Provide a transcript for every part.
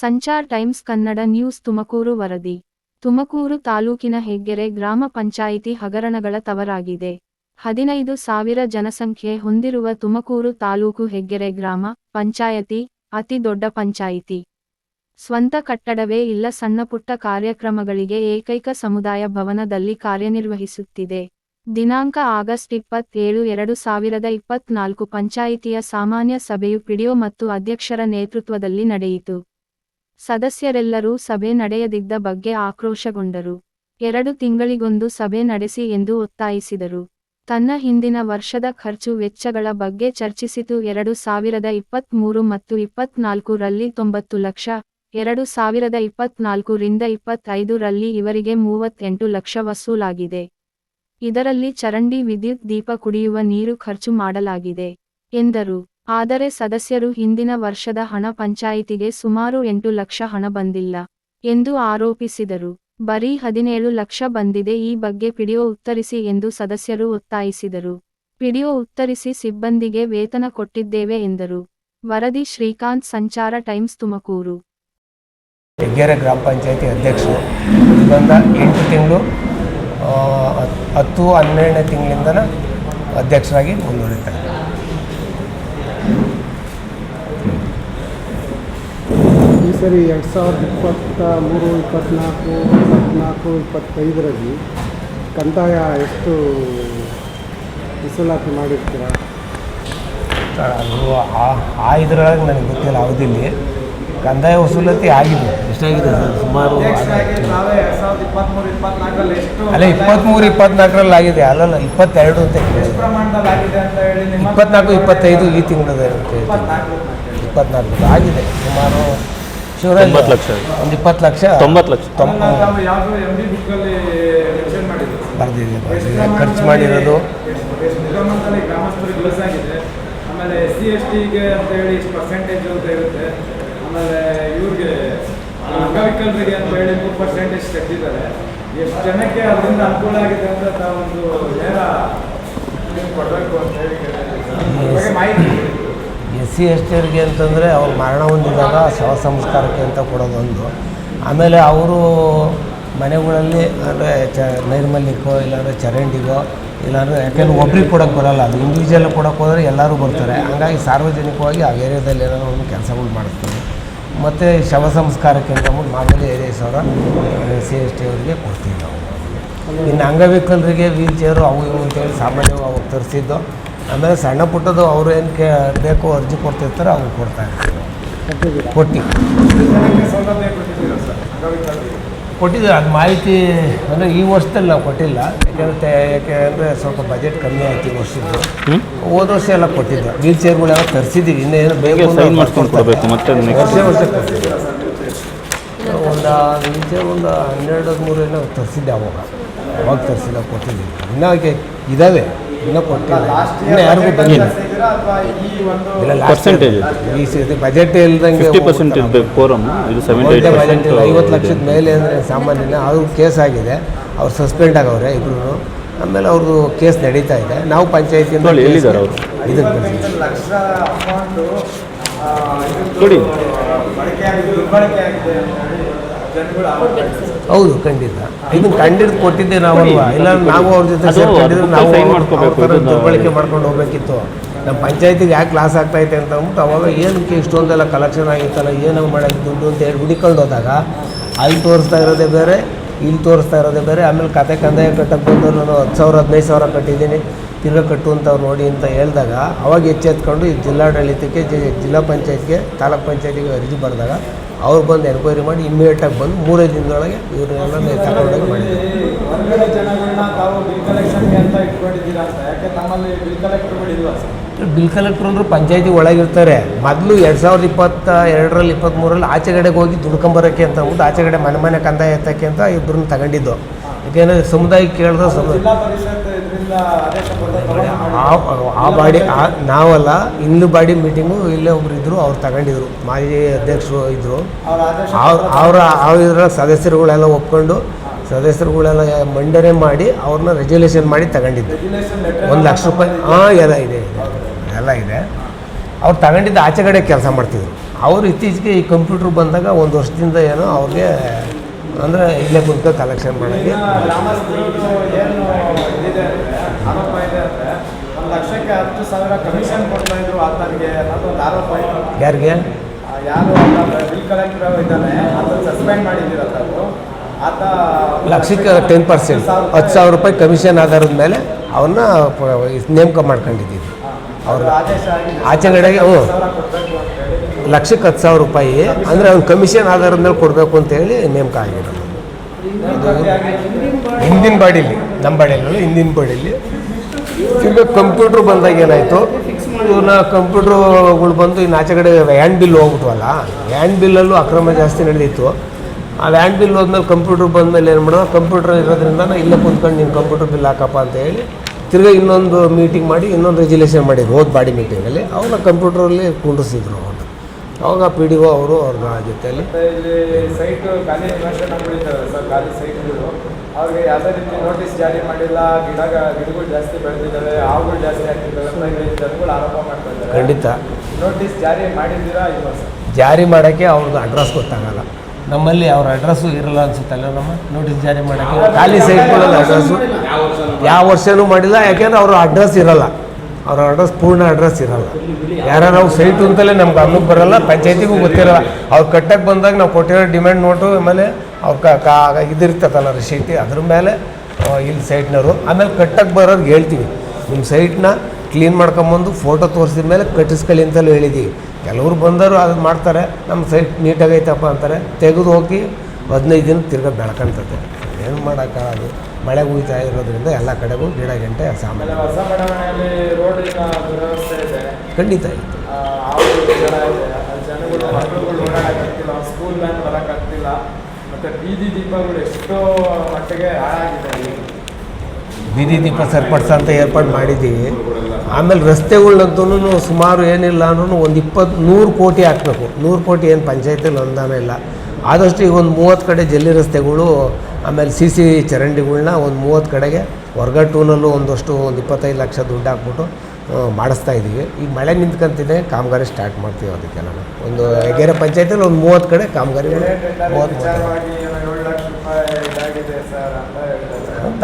Sanchar times Kannada news Tumakuru ವರದಿ. ತುಮಕೂರು ತಾಲೂಕಿನ ಹೆಗ್ಗೆರೆ ಗ್ರಾಮ ಪಂಚಾಯಿತಿ ಹಗರಣಗಳ ತವರಾಗಿದೆ. ಹದಿನೈದು ಸಾವಿರ ಜನಸಂಖ್ಯೆ ಹೊಂದಿರುವ ತುಮಕೂರು ತಾಲೂಕು ಹೆಗ್ಗೆರೆ ಗ್ರಾಮ ಪಂಚಾಯತಿ ಅತಿ ದೊಡ್ಡ ಪಂಚಾಯಿತಿ. ಸ್ವಂತ ಕಟ್ಟಡವೇ ಇಲ್ಲ ಸಣ್ಣಪುಟ್ಟ ಕಾರ್ಯಕ್ರಮಗಳಿಗೆ ಏಕೈಕ ಸಮುದಾಯ ಭವನದಲ್ಲಿ ಕಾರ್ಯನಿರ್ವಹಿಸುತ್ತಿದೆ. ದಿನಾಂಕ ಆಗಸ್ಟ್ ಇಪ್ಪತ್ತೇಳು, ಎರಡು ಸಾವಿರದ ಇಪ್ಪತ್ನಾಲ್ಕು ಪಂಚಾಯಿತಿಯ ಸಾಮಾನ್ಯ ಸಭೆಯು ಪಿಡಿಒ ಮತ್ತು ಅಧ್ಯಕ್ಷರ ನೇತೃತ್ವದಲ್ಲಿ ನಡೆಯಿತು. ಸದಸ್ಯರೆಲ್ಲರೂ ಸಭೆ ನಡೆಯದಿದ್ದ ಬಗ್ಗೆ ಆಕ್ರೋಶಗೊಂಡರು. ಎರಡು ತಿಂಗಳಿಗೊಂದು ಸಭೆ ನಡೆಸಿ ಎಂದು ಒತ್ತಾಯಿಸಿದರು. ತನ್ನ ಹಿಂದಿನ ವರ್ಷದ ಖರ್ಚು ವೆಚ್ಚಗಳ ಬಗ್ಗೆ ಚರ್ಚಿಸಿತು. ಎರಡು ಸಾವಿರದ ಇಪ್ಪತ್ಮೂರು ಮತ್ತು ಇಪ್ಪತ್ನಾಲ್ಕು ರಲ್ಲಿ ತೊಂಬತ್ತು ಲಕ್ಷ, ಎರಡು ಸಾವಿರದ ಇಪ್ಪತ್ನಾಲ್ಕು ರಿಂದ ಇಪ್ಪತ್ತೈದು ರಲ್ಲಿ ಇವರಿಗೆ ಮೂವತ್ತೆಂಟು ಲಕ್ಷ ವಸೂಲಾಗಿದೆ. ಇದರಲ್ಲಿ ಚರಂಡಿ ವಿದ್ಯುತ್ ದೀಪ ಕುಡಿಯುವ ನೀರು ಖರ್ಚು ಮಾಡಲಾಗಿದೆ, ಎಂದರು. ಆದರೆ ಸದಸ್ಯರು ಹಿಂದಿನ ವರ್ಷದ ಹಣ ಪಂಚಾಯಿತಿಗೆ ಸುಮಾರು ಎಂಟು ಲಕ್ಷ ಹಣ ಬಂದಿಲ್ಲ ಎಂದು ಆರೋಪಿಸಿದರು. ಬರೀ ಹದಿನೇಳು ಲಕ್ಷ ಬಂದಿದೆ, ಈ ಬಗ್ಗೆ ಪಿಡಿಒ ಉತ್ತರಿಸಿ ಎಂದು ಸದಸ್ಯರು ಒತ್ತಾಯಿಸಿದರು. ಪಿಡಿಒ ಉತ್ತರಿಸಿ ಸಿಬ್ಬಂದಿಗೆ ವೇತನ ಕೊಟ್ಟಿದ್ದೇವೆ ಎಂದರು. ವರದಿ ಶ್ರೀಕಾಂತ್, ಸಂಚಾರ ಟೈಮ್ಸ್, ತುಮಕೂರು. ಹೆಗ್ಗೆರೆ ಗ್ರಾಮ ಪಂಚಾಯತಿ ಅಧ್ಯಕ್ಷರು ಬಂದ ಎಂಟು ತಿಂಗಳು ಹತ್ತು ಹನ್ನೆರಡನೇ ತಿಂಗಳಿಂದ ಅಧ್ಯಕ್ಷರಾಗಿ ಮುಂದುವರಿತಾರೆ. ಸರಿ ಎರಡು ಸಾವಿರದ ಇಪ್ಪತ್ತ ಮೂರು ಇಪ್ಪತ್ತ್ನಾಲ್ಕು ಇಪ್ಪತ್ತ್ನಾಲ್ಕು ಇಪ್ಪತ್ತೈದರಲ್ಲಿ ಕಂದಾಯ ಎಷ್ಟು ವಸೂಲಾತಿ ಮಾಡಿರ್ತೀರ? ಅದು ಆ- ಆ ಇದ್ರೊಳಗೆ ನನಗೆ ಗೊತ್ತಿಲ್ಲ ಅವಧಿಲಿ. ಕಂದಾಯ ವಸೂಲತಿ ಆಗಿದೆ. ಎಷ್ಟಾಗಿದೆ ಸರ್? ಸುಮಾರು ಅಲ್ಲ ಇಪ್ಪತ್ತ್ಮೂರು ಇಪ್ಪತ್ನಾಲ್ಕರಲ್ಲಿ ಆಗಿದೆ. ಅಲ್ಲಲ್ಲ ಇಪ್ಪತ್ತೆರಡು ಅಂತ ಇಪ್ಪತ್ನಾಲ್ಕು ಇಪ್ಪತ್ತೈದು ಈ ತಿಂಗಳದ ಇಪ್ಪತ್ನಾಲ್ಕು ಆಗಿದೆ. ಸುಮಾರು ತೊಂಬತ್ತು ಲಕ್ಷ. ಒಂದು ಇಪ್ಪತ್ತು ಲಕ್ಷ? ತೊಂಬತ್ತು ಲಕ್ಷ. ಬರ್ದಿದೆ ಬರ್ದಿದೆ ಖರ್ಚು ಮಾಡಿರೋದು. ಆಮೇಲೆ ಎಸ್ ಸಿ ಎಸ್ ಟಿಗೆ ಅಂತ ಹೇಳಿ ಇಷ್ಟು ಪರ್ಸೆಂಟೇಜ್ ಅಂತ ಇರುತ್ತೆ. ಆಮೇಲೆ ಇವ್ರಿಗೆ ಅಂಗವಿಕಲರಿಗೆ ಅಂತ ಹೇಳಿ ಮೂರು ಪರ್ಸೆಂಟೇಜ್ ತೆಗೆದಿದ್ದಾರೆ. ಎಷ್ಟು ಜನಕ್ಕೆ ಅದರಿಂದ ಅನುಕೂಲ ಆಗಿದೆ ಅಂತ ತಾವೊಂದು ನೇರ ನೀವು ಕೊಡಬೇಕು ಅಂತ ಹೇಳಿ ಮಾಹಿತಿ ಸಿ ಎಸ್ ಟಿಯರಿಗೆ ಅಂತಂದರೆ ಅವ್ರು ಮರಣ ಹೊಂದಿದಾಗ ಶವ ಸಂಸ್ಕಾರಕ್ಕೆ ಅಂತ ಕೊಡೋದೊಂದು. ಆಮೇಲೆ ಅವರು ಮನೆಗಳಲ್ಲಿ ಅಂದರೆ ಚ ನೈರ್ಮಲ್ಯಕ್ಕೋ ಇಲ್ಲಾಂದರೆ ಚರಂಡಿಗೋ ಇಲ್ಲಾಂದರೆ ಯಾಕೆಂದ್ರೆ ಒಬ್ರಿಗೆ ಕೊಡೋಕ್ಕೆ ಬರೋಲ್ಲ, ಅದು ಇಂಡಿವಿಜುವಲ್ ಕೊಡೋಕ್ಕೆ ಹೋದರೆ ಎಲ್ಲರೂ ಬರ್ತಾರೆ. ಹಂಗಾಗಿ ಸಾರ್ವಜನಿಕವಾಗಿ ಆ ಏರಿಯಾದಲ್ಲಿ ಏನಾದ್ರು ಒಂದು ಕೆಲಸಗಳು ಮಾಡಿಸ್ತೀವಿ ಮತ್ತು ಶವ ಸಂಸ್ಕಾರಕ್ಕೆ ಅಂತ ಅಂದ್ಬಿಟ್ಟು ಮಾಮೂಲಿ ಏರಿಯಾ ಸಾವಿರ ಸಿ ಎಸ್ ಟಿ ಅವರಿಗೆ ಕೊಡ್ತೀವಿ ನಾವು. ಇನ್ನು ಅಂಗವಿಕಲರಿಗೆ ವೀಲ್ ಚೇರು ಅವು ಇವು ಅಂತೇಳಿ ಸಾಮಾನ್ಯವಾಗಿ ಅವಾಗ ತರಿಸಿದ್ದು. ಆಮೇಲೆ ಸಣ್ಣ ಪುಟ್ಟದು ಅವರು ಏನು ಕೇ ಬೇಕೋ ಅರ್ಜಿ ಕೊಡ್ತಿರ್ತಾರೆ ಅವ್ರು ಕೊಡ್ತಾ ಇರ್ತಾರೆ. ಕೊಟ್ಟಿ. ಕೊಟ್ಟು ಎಷ್ಟು ಜನಕ್ಕೆ ಸೌಲಭ್ಯ ಕೊಟ್ಟಿದ್ದೀರಾ ಸರ್ ಅಂಗವಿಕಲರಿಗೆ ಕೊಟ್ಟಿದ್ದೀವಿ ಅದು ಮಾಹಿತಿ ಅಂದರೆ ಈ ವರ್ಷದಲ್ಲಿ ನಾವು ಕೊಟ್ಟಿಲ್ಲ. ಯಾಕೆಂದರೆ ಯಾಕೆಂದರೆ ಸ್ವಲ್ಪ ಬಜೆಟ್ ಕಮ್ಮಿ ಆಯ್ತು ಈ ವರ್ಷದ್ದು. ಹೋದ ವರ್ಷ ಎಲ್ಲ ಕೊಟ್ಟಿದ್ದು. ವೀಲ್ ಚೇರ್ಗಳೆಲ್ಲ ತರಿಸಿದ್ದೀವಿ. ಇನ್ನೇನು ಬೇಕು ಮಾಡ್ಕೊಂಡು. ಕೊಡಬೇಕು ಮತ್ತೆ ವರ್ಷ ವರ್ಷ ಕೊಟ್ಟಿದ್ದೀವಿ ಒಂದು ವೀಲ್ ಚೇರ್ ಒಂದು ಹನ್ನೆರಡು ಮೂರು ಏನೋ ತರಿಸಿದ್ದೆ ಅವಾಗ. ಅವಾಗ ತರಿಸಿಲ್ಲ ಕೊಟ್ಟಿದ್ದೀವಿ. ಇನ್ನೂ ಇದ್ದಾವೆ. ಇನ್ನೂ ಕೊಟ್ಟಿಲ್ಲ. ಇನ್ನೂ ಯಾರಿಗೂ ಬಂದಿಲ್ಲ. ಅಥವಾ ಈ ಸತಿ ಬಜೆಟ್ ಇಲ್ದಂಗೆ ಫಿಫ್ಟಿ ಪರ್ಸೆಂಟ್ ಇರಬೇಕು ಕೋರಮ್ ಇದು ಸೆವೆಂಟಿ ಬಜೆಟ್ ಇಲ್ಲ ಐವತ್ತು ಲಕ್ಷದ ಮೇಲೆ ಅಂದರೆ ಸಾಮಾನ್ಯನ ಅದು ಕೇಸ್ ಆಗಿದೆ. ಅವ್ರು ಸಸ್ಪೆಂಡ್ ಆಗವ್ರೆ ಇಬ್ಬರು ಆಮೇಲೆ ಅವ್ರದ್ದು ಕೇಸ್ ನಡೀತಾ ಇದೆ. ನಾವು ಪಂಚಾಯತಿಯಿಂದ ನೋಡಿ, ಎಲ್ಲಿದ್ದಾರೆ ಅವ್ರು? ಇದಕ್ಕೆ ಬರ್ತೀವಿ ಹೌದು ಖಂಡಿತ. ಇದನ್ನ ಕಂಡಿದ್ದು ಕೊಟ್ಟಿದ್ದೆ ನಾವಲ್ವಾ ಅಲ್ವಾ? ಇಲ್ಲ ನಾವು ಅವ್ರ ಜೊತೆ ಸೇರ್ಕೊಂಡಿದ್ರೆ ನಾವು ದುರ್ಬಳಕೆ ಮಾಡ್ಕೊಂಡು ಹೋಗ್ಬೇಕಿತ್ತು. ನಮ್ಮ ಪಂಚಾಯತಿಗೆ ಯಾಕೆ ಲಾಸ್ ಆಗ್ತೈತೆ ಅಂತ ಅಂದ್ಬಿಟ್ಟು ಅವಾಗ ಏನಕ್ಕೆ ಇಷ್ಟೊಂದೆಲ್ಲ ಕಲೆಕ್ಷನ್ ಆಗಿತ್ತಲ್ಲ ಏನಂಗೆ ಮಾಡೋದು ದುಡ್ಡು ಅಂತ ಹೇಳಿ ಹುಡಿಕೊಂಡು ಹೋದಾಗ ಅಲ್ಲಿ ತೋರಿಸ್ತಾ ಇರೋದೇ ಬೇರೆ ಇಲ್ಲಿ ತೋರಿಸ್ತಾ ಇರೋದೇ ಬೇರೆ ಆಮೇಲೆ ಕತೆ ಕಂದಾಯ ಕಟ್ಟಕ್ಕೆ ಬಂದು ನಾನು ಹತ್ತು ಸಾವಿರ ಹದಿನೈದು ಸಾವಿರ ಕಟ್ಟಿದ್ದೀನಿ ತಿರ್ಗಾ ಕಟ್ಟು ಅಂತ ಅವ್ರು ನೋಡಿ ಅಂತ ಹೇಳಿದಾಗ ಅವಾಗ ಎಚ್ಚೆತ್ಕೊಂಡು ಈ ಜಿಲ್ಲಾಡಳಿತಕ್ಕೆ ಜಿ- ಜಿಲ್ಲಾ ಪಂಚಾಯತ್ಗೆ ತಾಲೂಕ್ ಪಂಚಾಯತಿಗೆ ಅರ್ಜಿ ಬರೆದಾಗ ಅವ್ರು ಬಂದು ಎನ್ಕ್ವೈರಿ ಮಾಡಿ ಇಮ್ಮಿಡಿಯೇಟಾಗಿ ಬಂದು ಮೂರೇ ದಿನದೊಳಗೆ ಇವ್ರನ್ನೆಲ್ಲ ತಗೊಂಡೋಗಿ ತಾವು ಬಿಲ್ ಕಲೆಕ್ಟರ್ ಅಂದ್ರೆ ಪಂಚಾಯತಿ ಒಳಗಿರ್ತಾರೆ. ಮೊದಲು ಎರಡು ಸಾವಿರದ ಇಪ್ಪತ್ತ ಎರಡರಲ್ಲಿ ಇಪ್ಪತ್ತ್ಮೂರಲ್ಲಿ ಆಚೆಗಡೆಗೆ ಹೋಗಿ ದುಡ್ಕೊಂಬರೋಕ್ಕೆ ಅಂತ ಅಂದ್ಬಿಟ್ಟು ಆಚೆಗಡೆ ಮನೆ ಮನೆ ಕಂದಾಯ ಎತ್ತಕ್ಕೆ ಅಂತ ಇಬ್ಬರನ್ನ ತಗೊಂಡಿದ್ದು. ಯಾಕೆಂದರೆ ಸಮುದಾಯಕ್ಕೆ ಕೇಳಿದ್ರೆ ಸಮ ಆ ಬಾಡಿ ಆ- ನಾವಲ್ಲ ಇನ್ನು ಬಾಡಿ ಮೀಟಿಂಗು ಇಲ್ಲೇ ಒಬ್ರು ಇದ್ದರು ಅವ್ರು ತಗೊಂಡಿದ್ರು. ಮಾಜಿ ಅಧ್ಯಕ್ಷರು ಇದ್ದರು ಅವ್ರ ಅವರ ಸದಸ್ಯರುಗಳೆಲ್ಲ ಒಪ್ಕೊಂಡು ಸದಸ್ಯರುಗಳೆಲ್ಲ ಮಂಡನೆ ಮಾಡಿ ಅವ್ರನ್ನ ರೆಜುಲೇಷನ್ ಮಾಡಿ ತಗೊಂಡಿದ್ದು ಒಂದು ಲಕ್ಷ ರೂಪಾಯಿ ಹಾಂ ಎಲ್ಲ ಇದೆ ಎಲ್ಲ ಇದೆ. ಅವ್ರು ತಗೊಂಡಿದ್ದು ಆಚೆಗಡೆ ಕೆಲಸ ಮಾಡ್ತಿದ್ರು. ಅವರು ಇತ್ತೀಚೆಗೆ ಈ ಕಂಪ್ಯೂಟ್ರ್ ಬಂದಾಗ ಒಂದು ವರ್ಷದಿಂದ ಏನೋ ಅವ್ರಿಗೆ ಅಂದರೆ ಇಲ್ಲೇ ಕುಂತ ಕಲೆಕ್ಷನ್ ಮಾಡೋಕ್ಕೆ. ಯಾರಿಗೆ? ಆತ ಲಕ್ಷಕ್ಕೆ ಟೆನ್ ಪರ್ಸೆಂಟ್ ಹತ್ತು ಸಾವಿರ ರೂಪಾಯಿ ಕಮಿಷನ್ ಆಧಾರದ ಮೇಲೆ ಅವನ್ನ ನೇಮಕ ಮಾಡ್ಕೊಂಡಿದ್ದೀವಿ. ಅವ್ರ ಆಚೆಗಡೆಗೆ ಹ್ಞೂ ಲಕ್ಷಕ್ಕೆ ಹತ್ತು ಸಾವಿರ ರೂಪಾಯಿ ಅಂದರೆ ಅವ್ನು ಕಮಿಷನ್ ಆಧಾರದ ಮೇಲೆ ಕೊಡಬೇಕು ಅಂತೇಳಿ ನೇಮಕ ಆಗಿರೋದು. ಹಿಂದಿನ ಬಾಡಿಲಿ, ನಮ್ಮ ಬಾಡಿಯಲ್ಲ ಹಿಂದಿನ ಬಾಡಿಲಿ. ತಿರ್ಗಾ ಕಂಪ್ಯೂಟ್ರ್ ಬಂದಾಗ ಏನಾಯಿತು? ಇವನ್ನ ಕಂಪ್ಯೂಟ್ರುಗಳು ಬಂದು ಇನ್ನು ಆಚೆ ಕಡೆ ವ್ಯಾಂಡ್ ಬಿಲ್ ಹೋಗ್ಬಿಟ್ವಲ್ಲ ವ್ಯಾಂಡ್ ಬಿಲ್ಲಲ್ಲೂ ಅಕ್ರಮ ಜಾಸ್ತಿ ನಡೆದಿತ್ತು. ಆ ವ್ಯಾಂಡ್ ಬಿಲ್ ಹೋದ್ಮೇಲೆ ಕಂಪ್ಯೂಟ್ರ್ ಬಂದಮೇಲೆ ಏನು ಮಾಡೋದು? ಕಂಪ್ಯೂಟ್ರ್ ಇರೋದ್ರಿಂದ ನಾನು ಇಲ್ಲೇ ಕುಂತ್ಕೊಂಡು ನೀನು ಕಂಪ್ಯೂಟ್ರ್ ಬಿಲ್ ಹಾಕಪ್ಪ ಅಂತ ಹೇಳಿ ತಿರ್ಗಿ ಇನ್ನೊಂದು ಮೀಟಿಂಗ್ ಮಾಡಿ ಇನ್ನೊಂದು ರೆಜುಲೇಷನ್ ಮಾಡಿದ್ರು, ಹೋದ ಬಾಡಿ ಮೀಟಿಂಗಲ್ಲಿ ಅವನ್ನ ಕಂಪ್ಯೂಟ್ರಲ್ಲಿ ಕುಂಡ್ರಿಸಿದ್ರು ಅವ್ರನ್ನ ಅವಾಗ ಪಿ ಡಿ ಒ ಅವರು ಅವ್ರ ಜೊತೆಯಲ್ಲಿ. ಸೈಟ್ ಅವ್ರಿಗೆ ಯಾವುದೇ ರೀತಿ ನೋಟಿಸ್ ಜಾರಿ ಮಾಡಿಲ್ಲ ಗಿಡ ಗಿಡಗಳು ಜಾಸ್ತಿ ಬೆಳೆದಿದ್ದಾವೆ ಹಾವುಗಳು ಜಾಸ್ತಿ ಆಗ್ತಿದ್ದಾವೆ ಜನಗಳು ಆರೋಪ ಮಾಡ್ತಾ ಇದ್ದಾರೆ. ಖಂಡಿತ. ನೋಟಿಸ್ ಜಾರಿ ಮಾಡಿದ್ದೀರಾ ಇಲ್ಲ ಸರ್? ಜಾರಿ ಮಾಡೋಕ್ಕೆ ಅವ್ರದ್ದು ಅಡ್ರೆಸ್ ಗೊತ್ತಾಗಲ್ಲ. ನಮ್ಮಲ್ಲಿ ಅವ್ರ ಅಡ್ರೆಸ್ಸು ಇರಲ್ಲ ಅನ್ಸುತ್ತಲ್ಲ ನಮ್ಮ ನೋಟಿಸ್ ಜಾರಿ ಮಾಡೋಕ್ಕೆ. ಖಾಲಿ ಸೈಟ್ಗಳಲ್ಲಿ ಅಡ್ರೆಸ್ಸು ಯಾವ ವರ್ಷನೂ ಮಾಡಿಲ್ಲ. ಯಾಕೆಂದ್ರೆ ಅವ್ರ ಅಡ್ರೆಸ್ ಇರಲ್ಲ. ಅವ್ರ ಅಡ್ರೆಸ್ ಪೂರ್ಣ ಅಡ್ರೆಸ್ ಇರಲ್ಲ. ಯಾರ್ಯಾರು ನಾವು ಸೈಟು ಅಂತಲೇ ನಮ್ಗೆ ಗಮನಕ್ಕೆ ಬರಲ್ಲ, ಪಂಚಾಯತಿಗೂ ಗೊತ್ತಿರಲ್ಲ. ಅವ್ರು ಕಟ್ಟಕ್ಕೆ ಬಂದಾಗ ನಾವು ಕೊಟ್ಟಿರೋ ಡಿಮ್ಯಾಂಡ್ ನೋಟು ಆಮೇಲೆ ಅವ್ರ ಕ ಇದಿರ್ತದಲ್ಲ ರಶೀತಿ ಅದ್ರ ಮೇಲೆ ಇಲ್ಲಿ ಸೈಟ್ನವರು ಆಮೇಲೆ ಕಟ್ಟಕ್ಕೆ ಬರೋರ್ಗೆ ಹೇಳ್ತೀವಿ ನಿಮ್ಮ ಸೈಟ್ನ ಕ್ಲೀನ್ ಮಾಡ್ಕೊಂಬಂದು ಫೋಟೋ ತೋರಿಸಿದ ಮೇಲೆ ಕಟ್ಟಿಸ್ಕೊಳ್ಳಿ ಅಂತಲೂ ಹೇಳಿದ್ದೀವಿ ಕೆಲವರು ಬಂದರು ಅದು ಮಾಡ್ತಾರೆ ನಮ್ಮ ಸೈಟ್ ನೀಟಾಗೈತಪ್ಪ ಅಂತಾರೆ, ತೆಗೆದು ಹೋಗಿ ಹದಿನೈದು ದಿನ ತಿರ್ಗಾ ಬೆಳ್ಕೊಂತದೆ ಏನು ಮಾಡೋಕ್ಕಾಗದು ಮಳೆ ಉಯ್ತಾ ಇರೋದ್ರಿಂದ ಎಲ್ಲ ಕಡೆಗೂ ಗಿಡ ಗಂಟೆ ಸಾಮಾನ್ಯ. ಹೊಸ ಬಡಾವಣೆಯಲ್ಲಿ ರೋಡಿನ ದುರವಸ್ಥೆ ಇದೆ. ಖಂಡಿತ ಇತ್ತು ಆ, ಹಾವುಗಳು ಇದೆ. ಜನಗಳು ಮಕ್ಕಳುಗಳು ಓಡಾಡಕ್ಕಾಗ್ತಿಲ್ಲ ಸ್ಕೂಲ್ ವ್ಯಾನ್ ಬರೋಕ್ಕಾಗ್ತಿಲ್ಲ. ಮತ್ತು ಬೀದಿ ದೀಪಗಳು ಎಷ್ಟೋ ಮಟ್ಟಿಗೆ ಹಾಳಾಗಿದೆ ಬೀದಿ ದೀಪ ಸರಿಪಡಿಸ ಅಂತ ಏರ್ಪಾಡು ಮಾಡಿದ್ದೀವಿ. ಆಮೇಲೆ ರಸ್ತೆಗಳಂತೂ ಸುಮಾರು ಏನಿಲ್ಲ ಅಂದ್ರೂ ಒಂದು ಇಪ್ಪತ್ತು ನೂರು ಕೋಟಿ ಹಾಕಬೇಕು. ನೂರು ಕೋಟಿ ಏನು ಪಂಚಾಯತಿಯಲ್ಲಿ ಅನುದಾನ ಇಲ್ಲ. ಆದಷ್ಟು ಈಗ ಒಂದು ಮೂವತ್ತು ಕಡೆ ಜಲ್ಲಿ ರಸ್ತೆಗಳು ಆಮೇಲೆ ಸಿ ಸಿ ಚರಂಡಿಗಳ್ನ ಒಂದು ಮೂವತ್ತು ಕಡೆಗೆ ಹೊರಗಟ್ಟೂನಲ್ಲೂ ಒಂದಷ್ಟು ಒಂದು ಇಪ್ಪತ್ತೈದು ಲಕ್ಷ ದುಡ್ಡು ಹಾಕ್ಬಿಟ್ಟು ಮಾಡಿಸ್ತಾ ಇದ್ದೀವಿ. ಈಗ ಮಳೆ ನಿಂತ್ಕೊಂತಿದೆ ಕಾಮಗಾರಿ ಸ್ಟಾರ್ಟ್ ಮಾಡ್ತೀವಿ ಅದಕ್ಕೆಲ್ಲ ಒಂದು ಹೆಗೇರೆ ಪಂಚಾಯತಲ್ಲಿ ಒಂದು ಮೂವತ್ತು ಕಡೆ ಕಾಮಗಾರಿ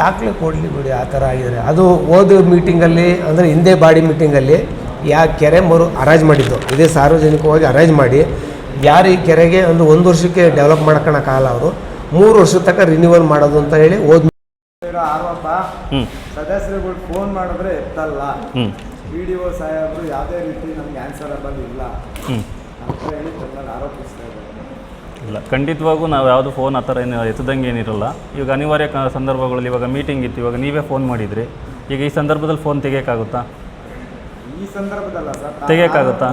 ದಾಖಲೆ ಕೊಡಲಿ ಬಿಡಿ ಆ ಥರ ಆಗಿದೆ ಅದು ಓದು ಮೀಟಿಂಗಲ್ಲಿ ಅಂದರೆ ಹಿಂದೆ ಬಾಡಿ ಮೀಟಿಂಗಲ್ಲಿ ಯಾ ಕೆರೆ ಮರು ಅರೇಜ್ ಮಾಡಿದ್ದು. ಇದೇ ಸಾರ್ವಜನಿಕವಾಗಿ ಅರೇಂಜ್ ಮಾಡಿ. ಯಾರು ಈ ಕೆರೆಗೆ ಒಂದು ಒಂದು ವರ್ಷಕ್ಕೆ ಡೆವಲಪ್ ಮಾಡ್ಕೊಳಕ್ಕಾಗಲ್ಲ ಅವರು. ಮೂರು ವರ್ಷದ ತನಕ ರಿನ್ಯೂವಲ್ ಮಾಡೋದು ಅಂತ ಹೇಳಿ ಓದ್ ಇರೋ ಆರೋಪ. ಹ್ಞೂ ಸದಸ್ಯರುಗಳು ಫೋನ್ ಮಾಡಿದ್ರೆ ಎತ್ತಲ್ಲ. ಹ್ಞೂ ಪಿ ಡಿ ಒ ಸಾಹೇಬರು ಯಾವುದೇ ರೀತಿ ನಮ್ಗೆ ಆನ್ಸರಬಲ್ ಇಲ್ಲ. ಹ್ಞೂ ಅಂತ ಹೇಳಿ ತಮ್ಮಲ್ಲಿ ಆರೋಪಿಸ್ತಾ ಇದ್ದಾರೆ. ಇಲ್ಲ ಖಂಡಿತವಾಗೂ ನಾವು ಯಾವುದು ಫೋನ್ ಆ ಥರ ಏನು ಎತ್ತದಂಗೆ ಏನಿರಲ್ಲ. ಇವಾಗ ಅನಿವಾರ್ಯ ಕ- ಸಂದರ್ಭಗಳಲ್ಲಿ ಇವಾಗ ಮೀಟಿಂಗ್ ಇತ್ತು ಇವಾಗ ನೀವೇ ಫೋನ್ ಮಾಡಿದ್ರಿ. ಈಗ ಈ ಸಂದರ್ಭದಲ್ಲಿ ಫೋನ್ ತೆಗಿಯೋಕ್ಕಾಗುತ್ತಾ? ತೆಗಿಯೋಕ್ಕಾಗುತ್ತಾ?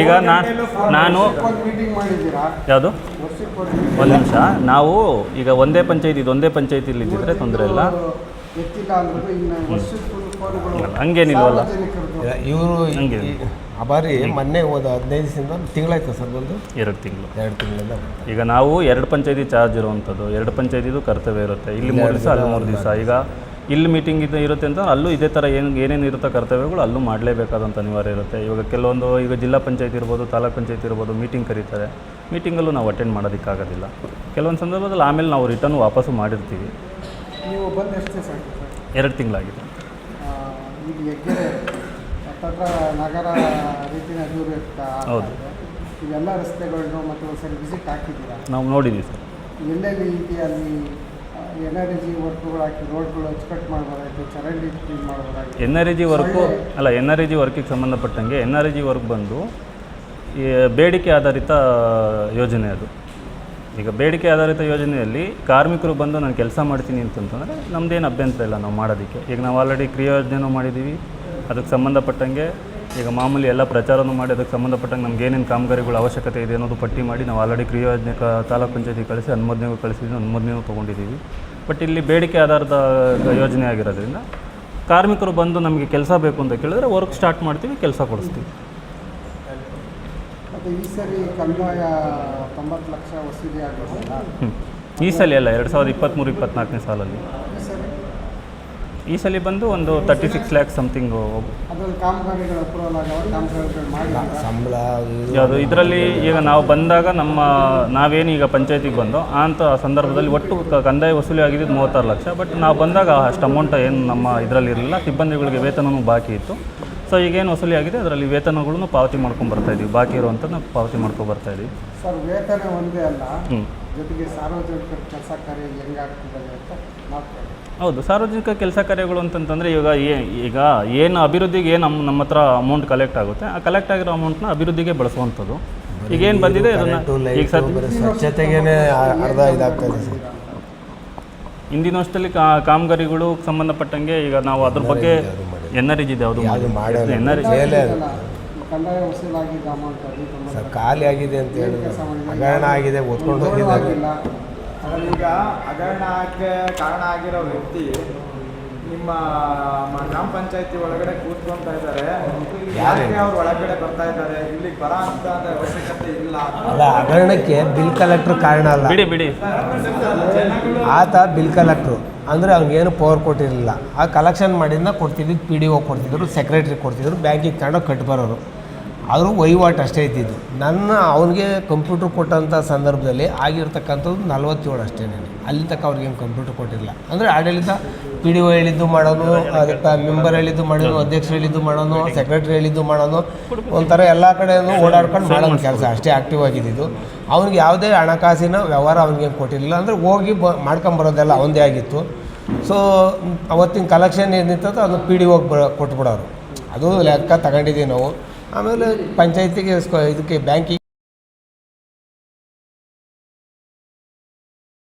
ಈಗ ನಾನು ನಾನು ಮೀಟಿಂಗ್ ಮಾಡಿದ್ದೀರಾ? ಯಾವುದು? ಒಂದು ಒಂದು ನಿಮಿಷ. ನಾವು ಈಗ ಒಂದೇ ಪಂಚಾಯತಿ ಇದು ಒಂದೇ ಪಂಚಾಯತಿಲಿ ಇದ್ದಿದ್ರೆ ತೊಂದರೆ ಇಲ್ಲ. ಹಂಗೇನಿಲ್ವಲ್ಲ. ಇವರು ಹಂಗೆ. ಬಾರಿ ಮೊನ್ನೆ ಹೋದ ಹದಿನೈದು ದಿವಸದಿಂದ ತಿಂಗಳಾಯ್ತು ಸರ್ ಬಂದು ಎರಡು ತಿಂಗಳು. ಎರಡು ತಿಂಗಳಿಂದ ಈಗ ನಾವು ಎರಡು ಪಂಚಾಯತಿ ಚಾರ್ಜ್ ಇರುವಂಥದ್ದು. ಎರಡು ಪಂಚಾಯತಿದು ಕರ್ತವ್ಯ ಇರುತ್ತೆ. ಇಲ್ಲಿ ಮೂರು ದಿವಸ ಅಲ್ಲಿ ಮೂರು ದಿವಸ. ಈಗ ಇಲ್ಲಿ ಮೀಟಿಂಗ್ ಇದು ಇರುತ್ತೆ ಅಂತ ಅಲ್ಲೂ ಇದೇ ಥರ ಏನು ಏನೇನು ಇರುತ್ತೋ ಕರ್ತವ್ಯಗಳು ಅಲ್ಲೂ ಮಾಡಲೇಬೇಕಾದಂಥ ಅನಿವಾರ್ಯ ಇರುತ್ತೆ. ಇವಾಗ ಕೆಲವೊಂದು ಈಗ ಜಿಲ್ಲಾ ಪಂಚಾಯತ್ ಇರ್ಬೋದು ತಾಲೂಕು ಪಂಚಾಯತ್ ಇರ್ಬೋದು ಮೀಟಿಂಗ್ ಕರೀತಾರೆ. ಮೀಟಿಂಗಲ್ಲೂ ನಾವು ಅಟೆಂಡ್ ಮಾಡೋದಕ್ಕಾಗೋದಿಲ್ಲ. ಕೆಲವೊಂದು ಸಂದರ್ಭದಲ್ಲಿ ಆಮೇಲೆ ನಾವು ರಿಟರ್ನ್ ವಾಪಸ್ಸು ಮಾಡಿರ್ತೀವಿ. ನೀವು ಬಂದು ಎಷ್ಟು ದಿವಸ ಆಯ್ತು ಸರ್? ಎರಡು ತಿಂಗಳಾಗಿದೆ. ಆ, ಈಗ ಹೆಗ್ಗೆರೆ ಹತ್ತತ್ರ ನಗರ ರೀತಿಯ ಅಭಿವೃದ್ಧಿ ಆಗ್ತಾ ಹೌದು. ಇದೆ. ಇವೆಲ್ಲ ರಸ್ತೆಗಳನ್ನು ಮತ್ತು ಒಂದ್ಸರಿ ವಿಸಿಟ್ ಹಾಕಿದ್ದೀರಾ? ನಾವು ನೋಡಿದ್ದೀವಿ ಸರ್. ಎಲ್ಲೆಲ್ಲಿ ಇದೆ ಅಲ್ಲಿ ಎನರ್ಜಿ ವರ್ಕ್ಗಳು ಹಾಕಿ ರೋಡ್ಗಳು ಅಚ್ಚುಕಟ್ಟು ಮಾಡ್ಬೋದಾಯ್ತು ಚರಂಡಿ clean ಮಾಡ್ಬೋದಾಗಿತ್ತು N R E G work ಅಲ್ಲ ಎನ್ ಆರ್ ಎ ಜಿ ವರ್ಕಿಗೆ ಸಂಬಂಧಪಟ್ಟಂಗೆ ಎನ್ ಆರ್ ಜಿ ವರ್ಕ್ ಬಂದು ಈ ಬೇಡಿಕೆ ಆಧಾರಿತ ಯೋಜನೆ ಅದು. ಈಗ ಬೇಡಿಕೆ ಆಧಾರಿತ ಯೋಜನೆಯಲ್ಲಿ ಕಾರ್ಮಿಕರು ಬಂದು ನಾನು ಕೆಲಸ ಮಾಡ್ತೀನಿ ಅಂತಂತಂದರೆ ನಮ್ಮದೇನು ಅಭ್ಯಂತರ ಇಲ್ಲ ನಾವು ಮಾಡೋದಕ್ಕೆ. ಈಗ ನಾವು ಆಲ್ರೆಡಿ ಕ್ರಿಯಾ ಯೋಜನೆನೂ ಮಾಡಿದ್ದೀವಿ ಅದಕ್ಕೆ ಸಂಬಂಧಪಟ್ಟಂಗೆ ಈಗ ಮಾಮೂಲಿ ಎಲ್ಲ ಪ್ರಚಾರವನ್ನು ಮಾಡಿ ಅದಕ್ಕೆ ಸಂಬಂಧಪಟ್ಟಂಗೆ ನಮ್ಗೆ ಏನೇನು ಕಾಮಗಾರಿಗಳ ಅವಶ್ಯಕತೆ ಇದೆ ಅನ್ನೋದು ಪಟ್ಟಿ ಮಾಡಿ ನಾವು ಆಲ್ರೆಡಿ ಕ್ರಿಯಾ ಯೋಜನೆ ಕ ತಾಲೂಕು ಪಂಚಾಯತಿ ಕಳಿಸಿ ಅನುಮೋದನೆಗೂ ಕಳಿಸಿದ್ವಿ ಅನುಮೋದನೆಯೂ ತೊಗೊಂಡಿದ್ದೀವಿ. ಬಟ್ ಇಲ್ಲಿ ಬೇಡಿಕೆ ಆಧಾರದ ಯೋಜನೆ ಆಗಿರೋದ್ರಿಂದ ಕಾರ್ಮಿಕರು ಬಂದು ನಮಗೆ ಕೆಲಸ ಬೇಕು ಅಂತ ಕೇಳಿದ್ರೆ ವರ್ಕ್ ಸ್ಟಾರ್ಟ್ ಮಾಡ್ತೀವಿ ಕೆಲಸ ಕೊಡಿಸ್ತೀವಿ. ಈ ಸರಿ ಕಂದಾಯ ತೊಂಬತ್ತು ಲಕ್ಷ ವಸೂಲಿ ಆಗಿದೆಯಲ್ಲ ಹ್ಞೂ ಈ ಸಲ ಅಲ್ಲ ಎರಡು ಸಾವಿರದ ಇಪ್ಪತ್ತ್ಮೂರು ಇಪ್ಪತ್ತ್ನಾಲ್ಕನೇ ಸಾಲಲ್ಲಿ. ಈ ಸಲ ಬಂದು ಒಂದು ತರ್ಟಿ ಸಿಕ್ಸ್ ಲ್ಯಾಕ್ ಸಮಥಿಂಗು ಸಂಬಳ ಯಾವುದು ಇದರಲ್ಲಿ ಈಗ ನಾವು ಬಂದಾಗ ನಮ್ಮ ನಾವೇನು ಈಗ ಪಂಚಾಯತಿಗೆ ಬಂದೋ ಅಂಥ ಸಂದರ್ಭದಲ್ಲಿ ಒಟ್ಟು ಕಂದಾಯ ವಸೂಲಿ ಆಗಿದ್ದು ಮೂವತ್ತಾರು ಲಕ್ಷ. ಬಟ್ ನಾವು ಬಂದಾಗ ಅಷ್ಟು ಅಮೌಂಟ್ ಏನು ನಮ್ಮ ಇದರಲ್ಲಿ ಇರಲಿಲ್ಲ. ಸಿಬ್ಬಂದಿಗಳಿಗೆ ವೇತನವೂ ಬಾಕಿ ಇತ್ತು. ಸೊ ಈಗೇನು ವಸೂಲಿ ಆಗಿದೆ ಅದರಲ್ಲಿ ವೇತನಗಳನ್ನು ಪಾವತಿ ಮಾಡ್ಕೊಂಡು ಬರ್ತಾ ಇದೀವಿ. ಬಾಕಿ ಇರುವಂಥದ್ದು ಪಾವತಿ ಮಾಡ್ಕೊಂಡು ಬರ್ತಾ ಇದೀವಿ. ಸರ್ ವೇತನ ಒಂದೇ ಅಲ್ಲ. ಹ್ಞೂ ಜೊತೆಗೆ ಸಾರ್ವಜನಿಕರ ಕೆಲಸ ಕಾರ್ಯ ಹೆಂಗಾಗ್ತಿದ್ದಾರೆ ಅಂತ ಮಾತಾಡಿ ಹೌದು ಸಾರ್ವಜನಿಕ ಕೆಲಸ ಕಾರ್ಯಗಳು ಅಂತಂತಂದರೆ ಈಗ ಏ ಈಗ ಏನು ಅಭಿವೃದ್ಧಿಗೆ ಏನು ನಮ್ಮ ನಮ್ಮ ಹತ್ರ ಅಮೌಂಟ್ ಕಲೆಕ್ಟ್ ಆಗುತ್ತೆ ಆ ಕಲೆಕ್ಟ್ ಆಗಿರೋ ಅಮೌಂಟ್ನ ಅಭಿವೃದ್ಧಿಗೆ ಬಳಸುವಂಥದ್ದು. ಈಗ ಏನು ಬಂದಿದೆ ಅದನ್ನು ಈಗ ಸದ್ಯ ಸ್ವಚ್ಛತೆಗೇನೆ ಅರ್ಧ ಇದಾಗ್ತದೆ ಇಂದಿನ ವರ್ಷದಲ್ಲಿ ಕಾ ಕಾಮಗಾರಿಗಳು ಸಂಬಂಧಪಟ್ಟಂಗೆ ಈಗ ನಾವು ಅದ್ರ ಬಗ್ಗೆ ಎನ್ ಆರ್ ಇದೆ ಅದು. ಎನ್ ಆರ್ ಕಂದಾಯ ವಸೂಲಾಗಿದ್ದ ಅಮೌಂಟ್ ಸರ್ ಖಾಲಿ ಆಗಿದೆ ಅಂತ ಹೇಳಿದ್ರೆ. ಹಗರಣ ಆಗಿದೆ ಓದ್ಕೊಂಡು ಹೋಗಿದ್ದಾರೆ. ಈಗ ಹಗರಣ ಆಗಕ್ಕೆ ಕಾರಣ ಆಗಿರೋ ವ್ಯಕ್ತಿ ನಿಮ್ಮ ಗ್ರಾಮ ಪಂಚಾಯತಿ ಒಳಗಡೆ ಕೂತ್ಕೊಂತ ಇದ್ದಾರೆ. ಯಾಕೆ ಅವ್ರು ಒಳಗಡೆ ಬರ್ತಾ ಇದ್ದಾರೆ? ಇಲ್ಲಿ ಬರ ಅಂತ ಅವಶ್ಯಕತೆ ಇಲ್ಲ. ಅಲ್ಲ ಹಗರಣಕ್ಕೆ ಬಿಲ್ ಕಲೆಕ್ಟ್ರ್ ಕಾರಣ ಅಲ್ಲ. ಬಿಡಿ ಬಿಡಿ. ಆತ ಬಿಲ್ ಕಲೆಕ್ಟ್ರು. ಅಂದರೆ ಅವ್ನಿಗೇನು ಪವರ್ ಕೊಟ್ಟಿರಲಿಲ್ಲ. ಆ ಕಲೆಕ್ಷನ್ ಮಾಡಿದ್ನ ಕೊಡ್ತಿದ್ದು ಪಿ ಡಿ ಒ ಕೊಡ್ತಿದ್ರು ಸೆಕ್ರೆಟ್ರಿ ಕೊಡ್ತಿದ್ರು ಬ್ಯಾಂಕಿಗೆ ತಗೊಂಡೋಗಿ ಕಟ್ಟಿ ಅವರು ವಹಿವಾಟು ಅಷ್ಟೇ ಇದ್ದಿದ್ದು. ನನ್ನ ಅವನಿಗೆ ಕಂಪ್ಯೂಟ್ರ್ ಕೊಟ್ಟಂಥ ಸಂದರ್ಭದಲ್ಲಿ ಆಗಿರ್ತಕ್ಕಂಥದ್ದು ನಲ್ವತ್ತೇಳು ಅಷ್ಟೇ ಅಲ್ಲಿ ತಕ್ಕ ಅವ್ರಿಗೇನು ಕಂಪ್ಯೂಟ್ರ್ ಕೊಟ್ಟಿಲ್ಲ. ಅಂದರೆ ಆಡಳಿತ ಪಿ ಡಿ ಒ ಹೇಳಿದ್ದು ಮಾಡೋನು ಅದಕ್ಕೆ ಮೆಂಬರ್ ಹೇಳಿದ್ದು ಮಾಡೋನು ಅಧ್ಯಕ್ಷರು ಹೇಳಿದ್ದು ಮಾಡೋನು ಸೆಕ್ರೆಟ್ರಿ ಹೇಳಿದ್ದು ಮಾಡೋನು ಒಂಥರ ಎಲ್ಲ ಕಡೆಯೂ ಓಡಾಡ್ಕೊಂಡು ಮಾಡೋನು ಕೆಲಸ ಅಷ್ಟೇ. ಆ್ಯಕ್ಟಿವ್ ಆಗಿದ್ದು ಅವ್ನಿಗೆ ಯಾವುದೇ ಹಣಕಾಸಿನ ವ್ಯವಹಾರ ಅವ್ನಿಗೇನು ಕೊಟ್ಟಿರಲಿಲ್ಲ. ಅಂದರೆ ಹೋಗಿ ಬ ಮಾಡ್ಕೊಂಬರೋದೆಲ್ಲ ಅವನದೇ ಆಗಿತ್ತು. ಸೊ ಅವತ್ತಿನ ಕಲೆಕ್ಷನ್ ಏನಿತ್ತು ಅದು ಪಿ ಡಿ ಒಗೆ ಬ ಕೊಟ್ಬಿಡೋರು. ಅದು ಲೆಕ್ಕ ತಗೊಂಡಿದ್ದೀವಿ ನಾವು. ಆಮೇಲೆ ಪಂಚಾಯತಿಗೆ ಇದಕ್ಕೆ ಬ್ಯಾಂಕಿಗೆ